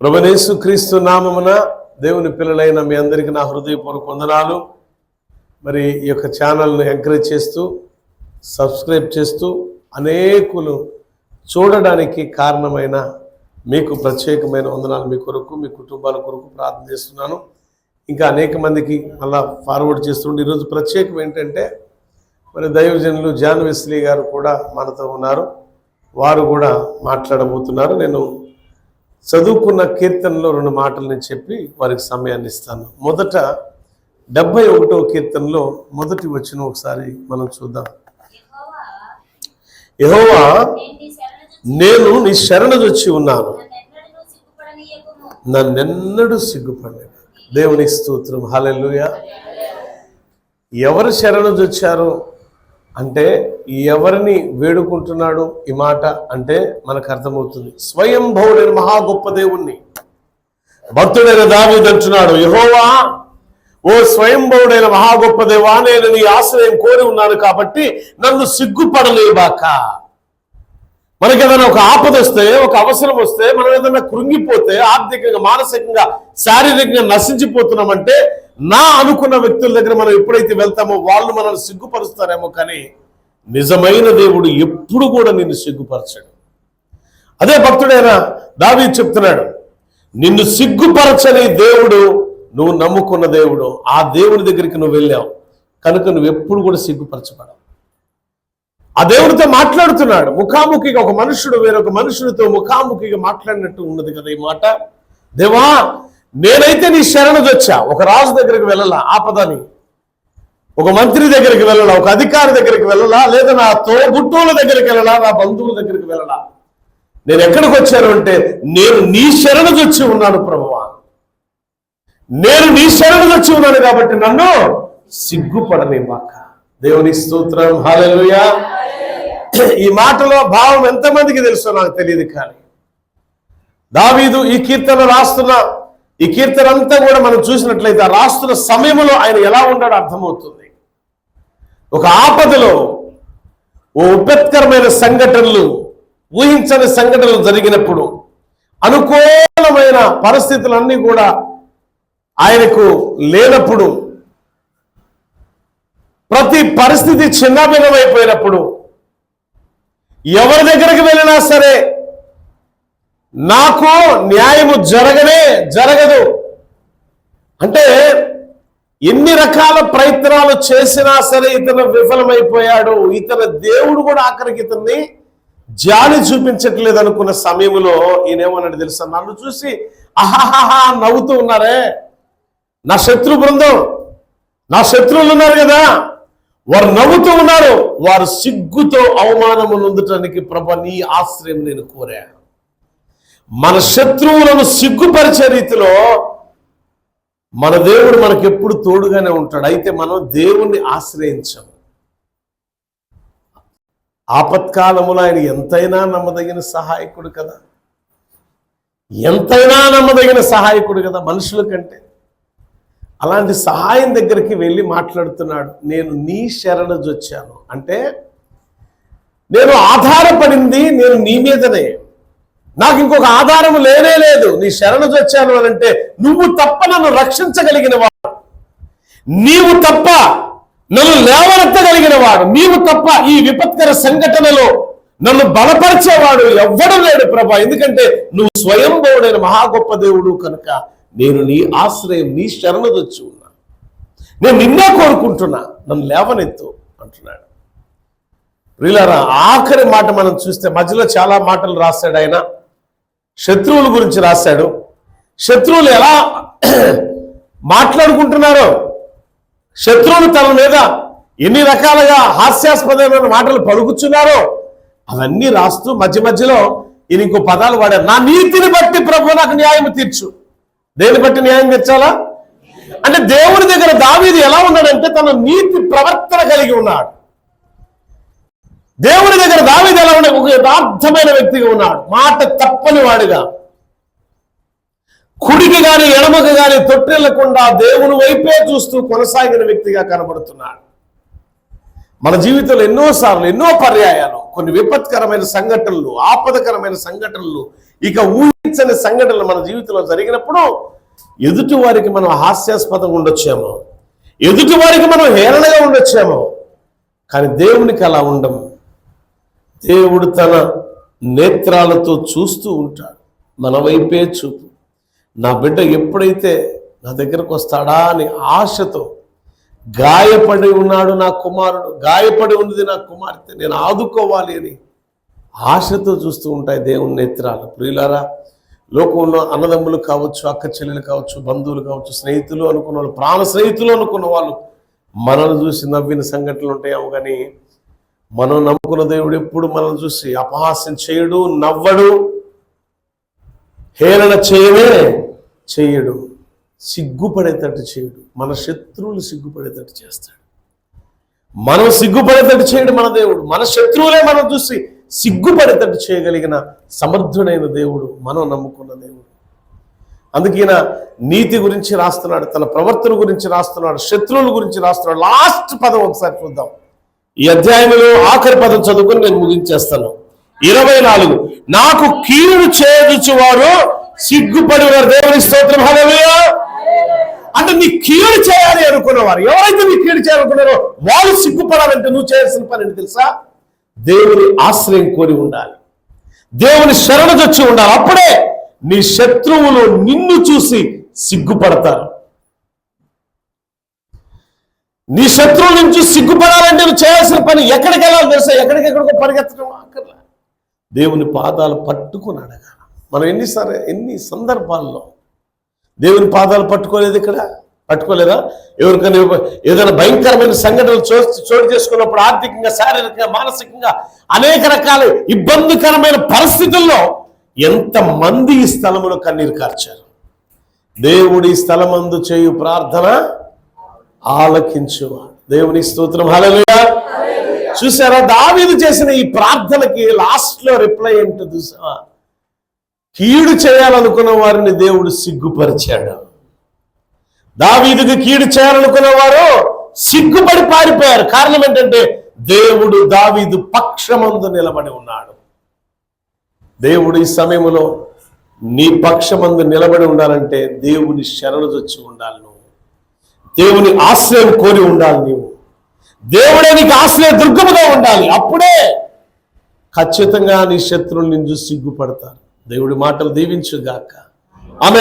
ప్రభనేసు క్రీస్తు నామమున దేవుని పిల్లలైన మీ అందరికీ నా హృదయపూర్వక వందనాలు. మరి ఈ యొక్క ఛానల్ను ఎంకరేజ్ చేస్తూ సబ్స్క్రైబ్ చేస్తూ అనేకులు చూడడానికి కారణమైన మీకు ప్రత్యేకమైన వందనాలు మీ కొరకు మీ కుటుంబాల కొరకు ప్రార్థన చేస్తున్నాను. ఇంకా అనేక మందికి మళ్ళా ఫార్వర్డ్ చేస్తుండే ఈరోజు ప్రత్యేకం ఏంటంటే మరి దైవజనులు జాన్ వెస్లీ గారు కూడా మనతో ఉన్నారు. వారు కూడా మాట్లాడబోతున్నారు. నేను చదువుకున్న కీర్తనలో రెండు మాటలు నేను చెప్పి వారికి సమయాన్ని ఇస్తాను. మొదట డెబ్బై ఒకటో కీర్తనలో మొదటి వచ్చిన ఒకసారి మనం చూద్దాం. యహోవా నేను నీ శరణుజొచ్చి ఉన్నాను. నన్నెన్నడూ సిగ్గుపడలేదు. దేవుని స్తోత్రం. హాలెల్లుయా. ఎవరు శరణుజొచ్చారు అంటే ఎవరిని వేడుకుంటున్నాడు ఈ మాట అంటే మనకు అర్థమవుతుంది. స్వయంభవుడైన మహా గొప్ప దేవుణ్ణి. భక్తుడైన దావిదంటున్నాడు యహోవా ఓ స్వయంభవుడైన మహా గొప్ప దేవా నేను నీ ఆశ్రయం కోరి ఉన్నాను కాబట్టి నన్ను సిగ్గుపడలేబాక. మనకి ఏదైనా ఒక ఆపద వస్తే ఒక అవసరం వస్తే మనం ఏదైనా కృంగిపోతే ఆర్థికంగా మానసికంగా శారీరకంగా నశించిపోతున్నామంటే నా అనుకున్న వ్యక్తుల దగ్గర మనం ఎప్పుడైతే వెళ్తామో వాళ్ళు మనల్ని సిగ్గుపరుస్తారేమో కానీ నిజమైన దేవుడు ఎప్పుడు కూడా నిన్ను సిగ్గుపరచడు. అదే భక్తుడైన దావి చెప్తున్నాడు నిన్ను సిగ్గుపరచని దేవుడు నువ్వు నమ్ముకున్న దేవుడు ఆ దేవుని దగ్గరికి నువ్వు వెళ్ళావు. కనుక నువ్వు ఎప్పుడు కూడా సిగ్గుపరచబడవు. ఆ దేవుడితో మాట్లాడుతున్నాడు. ముఖాముఖిగా ఒక మనుషుడు వేరొక మనుషుడితో ముఖాముఖిగా మాట్లాడినట్టు ఉన్నది కదా ఈ మాట. దేవా నేనైతే నీ శరణుదొచ్చా ఒక రాజు దగ్గరికి వెళ్ళాలా ఆపదని. ఒక మంత్రి దగ్గరికి వెళ్ళలా ఒక అధికారి దగ్గరికి వెళ్ళాలా లేదా నా తోబుట్టువుల దగ్గరికి వెళ్ళాలా నా బంధువుల దగ్గరికి వెళ్ళాలా నేను ఎక్కడికి వచ్చాను అంటే నేను నీ శరణుదొచ్చి ఉన్నాను ప్రభువా. నేను నీ శరణుదొచ్చి ఉన్నాను కాబట్టి నన్ను సిగ్గుపడని మాక దేవుని స్తోత్రం. హాలెలుయా ఈ మాటలో భావం ఎంతమందికి తెలుసో నాకు తెలియదు కానీ. దావీదు ఈ కీర్తన రాస్తున్న ఈ కీర్తన అంతా కూడా మనం చూసినట్లయితే రాస్తున్న సమయంలో ఆయన ఎలా ఉన్నాడో అర్థమవుతుంది. ఒక ఆపదలో ఓ ఉపత్కరమైన సంఘటనలు ఊహించని సంఘటనలు జరిగినప్పుడు అనుకూలమైన పరిస్థితులన్నీ కూడా ఆయనకు లేనప్పుడు ప్రతి పరిస్థితి చిన్నభిన్నమైపోయినప్పుడు ఎవరి దగ్గరికి వెళ్ళినా సరే నాకు న్యాయము జరగనే జరగదు. అంటే ఎన్ని రకాల ప్రయత్నాలు చేసినా సరే ఇతను విఫలమైపోయాడు. ఇతని దేవుడు కూడా ఆఖరికి ఇతన్ని జాలి చూపించట్లేదు అనుకున్న సమయంలో ఈయనేమన్నాడు తెలుసా? నన్ను చూసి అహాహా నవ్వుతూ ఉన్నారే. నా శత్రు బృందం నా శత్రువులు ఉన్నారు కదా. వారు నవ్వుతూ ఉన్నారు. వారు సిగ్గుతో అవమానము నొందటానికి ప్రభ నీ ఆశ్రయం నేను కోరాను. మన శత్రువులను సిగ్గుపరిచే రీతిలో మన దేవుడు మనకెప్పుడు తోడుగానే ఉంటాడు. అయితే మనం దేవుణ్ణి ఆశ్రయించము. ఆపత్కాలములో ఆయన ఎంతైనా నమ్మదగిన సహాయకుడు కదా. ఎంతైనా నమ్మదగిన సహాయకుడు కదా మనుషుల కంటే. అలాంటి సహాయం దగ్గరికి వెళ్ళి మాట్లాడుతున్నాడు. నేను నీ శరణజొచ్చాను. అంటే నేను ఆధారపడింది నేను నీ మీదనే. నాకు ఇంకొక ఆధారం లేనే లేదు. నీ శరణజొచ్చాను అని అంటే నువ్వు తప్ప నన్ను రక్షించగలిగిన వాడు. నీవు తప్ప నన్ను లేవనెత్తగలిగిన వాడు నీవు తప్ప ఈ విపత్కర సంఘటనలో నన్ను బలపరిచేవాడు ఎవ్వడం లేడు ప్రభా. ఎందుకంటే నువ్వు స్వయంభవుడైన మహా గొప్ప దేవుడు కనుక నేను నీ ఆశ్రయం నీ శరణదొచ్చి ఉన్నా. నేను నిన్నే కోరుకుంటున్నా. నన్ను లేవనెత్తు అంటున్నాడు. ప్రియులారా ఆఖరి మాట మనం చూస్తే మధ్యలో చాలా మాటలు రాశాడు ఆయన. శత్రువుల గురించి రాశాడు. శత్రువులు ఎలా మాట్లాడుకుంటున్నారో శత్రువులు తన మీద ఎన్ని రకాలుగా హాస్యాస్పదమైన మాటలు పలుకుతున్నారో అవన్నీ రాస్తూ మధ్య మధ్యలో ఈయన ఇంకో పదాలు వాడారు. నా నీతిని బట్టి ప్రభు నాకు న్యాయం తీర్చు. దేని బట్టి న్యాయం తెచ్చాలా అంటే దేవుడి దగ్గర దావీది ఎలా ఉన్నాడంటే తన నీతి ప్రవర్తన కలిగి ఉన్నాడు. దేవుడి దగ్గర దావీది ఎలా ఒక యథార్థమైన వ్యక్తిగా ఉన్నాడు. మాట తప్పని వాడుగా. కుడికి గాని ఎడమకు గాని తొట్టెళ్ళకుండా దేవుని వైపే చూస్తూ కొనసాగిన వ్యక్తిగా కనబడుతున్నాడు. మన జీవితంలో ఎన్నోసార్లు ఎన్నో పర్యాయాలు కొన్ని విపత్కరమైన సంఘటనలు ఆపదకరమైన సంఘటనలు ఇక ఊహించని సంఘటనలు మన జీవితంలో జరిగినప్పుడు ఎదుటి వారికి మనం హాస్యాస్పదంగా ఉండొచ్చేమో. ఎదుటి వారికి మనం హేళనగా ఉండొచ్చేమో. కానీ దేవునికి అలా ఉండము. దేవుడు తన నేత్రాలతో చూస్తూ ఉంటాడు. మన వైపే చూపు. నా బిడ్డ ఎప్పుడైతే నా దగ్గరకు వస్తాడా అని ఆశతో గాయపడి ఉన్నాడు నా కుమారుడు గాయపడి ఉన్నది నా కుమార్తె నేను ఆదుకోవాలి అని ఆశతో చూస్తూ ఉంటాయి దేవుని నేత్రాలు. ప్రియులారా లోకంలో అన్నదమ్ములు కావచ్చు అక్క చెల్లెలు కావచ్చు బంధువులు కావచ్చు స్నేహితులు అనుకున్న వాళ్ళు ప్రాణ స్నేహితులు అనుకున్న వాళ్ళు మనల్ని చూసి నవ్విన సంఘటనలు ఉంటాయేమో కానీ మనం నమ్ముకున్న దేవుడు ఎప్పుడు మనల్ని చూసి అపహాస్యం చేయడు నవ్వడు హేళన చేయవే చేయడు సిగ్గుపడేటట్టు చేయడు. మన శత్రువులు సిగ్గుపడేటట్టు చేస్తాడు. మనం సిగ్గుపడేటట్టు చేయడు మన దేవుడు. మన శత్రువులే మనం చూసి సిగ్గుపడేటట్టు చేయగలిగిన సమర్థుడైన దేవుడు మనం నమ్ముకున్న దేవుడు. అందుకైన నీతి గురించి రాస్తున్నాడు తన ప్రవర్తన గురించి రాస్తున్నాడు శత్రువుల గురించి రాస్తున్నాడు. లాస్ట్ పదం ఒకసారి చూద్దాం. ఈ అధ్యాయంలో ఆఖరి పదం చదువుకొని నేను ముగించేస్తాను. ఇరవై నాలుగు. నాకు కీడు చేదుచు వారు సిగ్గుపడి వారు దేవుని స్తోత్రం. హలవయ్యా అంటే నీ కీడు చేయాలి అనుకున్నవారు. ఎవరైతే నీ కీడు చేయాలనుకున్నారో వాళ్ళు సిగ్గుపడాలంటే నువ్వు చేయాల్సిన పని అని తెలుసా? దేవుని ఆశ్రయం కోరి ఉండాలి. దేవుని శరణొచ్చి ఉండాలి. అప్పుడే నీ శత్రువులు నిన్ను చూసి సిగ్గుపడతారు. నీ శత్రువు నుంచి సిగ్గుపడాలంటే నువ్వు చేయాల్సిన పని ఎక్కడికి వెళ్ళాలి తెలుసా? ఎక్కడికెక్కడికో పరిగెత్తడం అక్కర్లా దేవుని పాదాలు పట్టుకుని అడగాలి. మనం ఎన్నిసార్లు ఎన్ని సందర్భాల్లో దేవుని పాదాలు పట్టుకోలేదు ఇక్కడ? పట్టుకోలేదా? ఎవరికైనా ఏదైనా భయంకరమైన సంఘటనలు చో చోటు చేసుకున్నప్పుడు ఆర్థికంగా శారీరకంగా మానసికంగా అనేక రకాల ఇబ్బందికరమైన పరిస్థితుల్లో ఎంతమంది ఈ స్థలములో కన్నీరు కార్చారు? దేవుడి స్థలమందు చేయు ప్రార్థన ఆలకించువాడు. దేవుని స్తోత్రం. హలలుగా చూసారా దావీదు చేసిన ఈ ప్రార్థనకి లాస్ట్లో రిప్లై ఏంటో చూసావా? కీడు చేయాలనుకున్న వారిని దేవుడు సిగ్గుపరిచాడు. దావీదుకి కీడు చేయాలనుకున్న వారు సిగ్గుపడి పారిపోయారు. కారణం ఏంటంటే దేవుడు దావీదు పక్షమందు నిలబడి ఉన్నాడు. దేవుడు ఈ సమయంలో నీ పక్షమందు నిలబడి ఉండాలంటే దేవుని శరణు శరణుజొచ్చి ఉండాలి దేవుని ఆశ్రయం కోరి ఉండాలి నీవు. దేవుడే నీకు ఆశ్రయ దుర్గముగా ఉండాలి. అప్పుడే ఖచ్చితంగా నీ శత్రువులు నిన్ను సిగ్గుపడతారు. దేవుడి మాటలు దీవించుగాక. ఆమె